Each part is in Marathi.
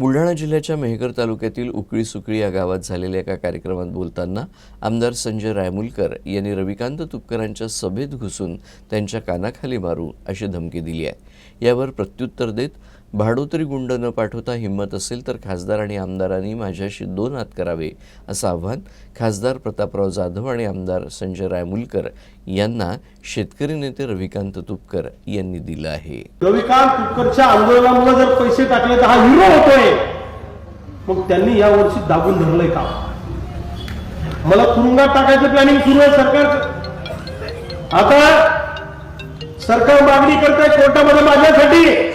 बुलढाणा जिल्ह्याच्या मेहकर तालुक्यातील उकळी सुकळी या गावात झालेल्या एका कार्यक्रमात बोलताना आमदार संजय रायमुलकर यांनी रविकांत तुपकरांच्या सभेत घुसून त्यांच्या कानाखाली मारू अशी धमकी दिली आहे. यावर प्रत्युत्तर देत भाडोत्री गुंड न पाठवता हिंमत असेल तर खासदार आणि आमदारांनी माझ्याशी दोन हात करावे असं आव्हान खासदार प्रतापराव जाधव आणि आमदार संजय रायमुलकर यांना शेतकरी नेते रविकांत तुपकर यांनी दिलं आहे. रविकांत तुपकरच्या आंदोलनामुळे जर पैसे टाकले तर हा हिरो होतोय. मग त्यांनी या वर्षी दाबून धरलंय का मला तुरुंगात टाकायचं प्लॅनिंग सुरू आहे सरकार आता सरकार मागणी करताय कोर्टामध्ये माझ्यासाठी.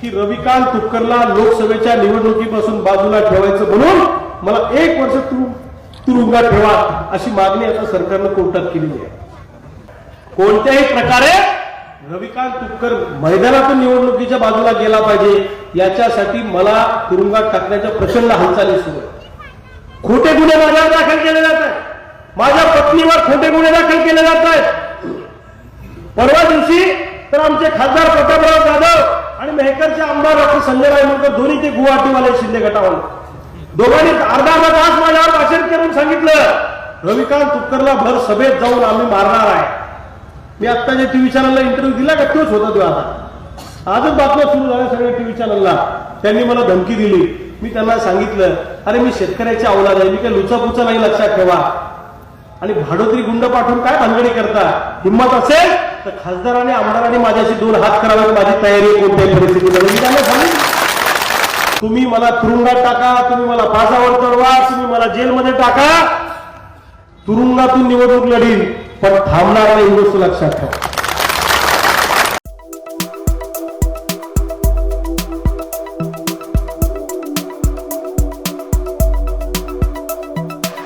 की रविकांत तुपकरला लोकसभेच्या निवडणुकीपासून बाजूला ठेवायचं म्हणून मला एक वर्ष तुरुंगात ठेवा अशी मागणी आता सरकारनं कोर्टात केली आहे. कोणत्याही प्रकारे रविकांत तुपकर मैदानातून निवडणुकीच्या बाजूला गेला पाहिजे याच्यासाठी मला तुरुंगात टाकण्याच्या प्रचंड हालचाली सुरू आहे खोटे गुन्हे माझ्यावर दाखल केले जात आहेत. माझ्या पत्नीवर खोटे गुन्हे दाखल केले जात आहेत. परवा दिवशी तर आमचे खासदार प्रतापराव जाधव आणि आमदार डॉक्टर संजय रायमुलकर दोन्ही ते गुवाहाटीवाले शिंदे गटावाले दोघांनी अर्धा अर्धा तास माझ्यावर भाषण करून सांगितलं रविकांत तुपकरला भर सभेत जाऊन आम्ही मारणार आहे. मी आत्ता जे टीव्ही चॅनलला इंटरव्ह्यू दिला का तोच होता तो आता. आजच बातम्या सुरू झाल्या सगळ्या टीव्ही चॅनलला. त्यांनी मला धमकी दिली. मी त्यांना सांगितलं अरे मी शेतकऱ्याच्या औलाद आहे मी काय लुचापुचा नाही लक्षात ठेवा. आणि भाडोत्री गुंड पाठवून काय भानगडी करता? हिंमत असेल? तर खासदाराने आमदाराने आमदारांनी माझ्याशी दोन हात करावे माझी तयारी कोणत्याही परिस्थितीमध्ये. मी त्यांना सांगितलं तुम्ही मला तुरुंगात टाका तुम्ही मला फासावर चढवा तुम्ही मला जेलमध्ये टाका. तुरुंगातून निवडणूक लढीन पण थांबणार नाही गोष्ट लक्षात ठेवा.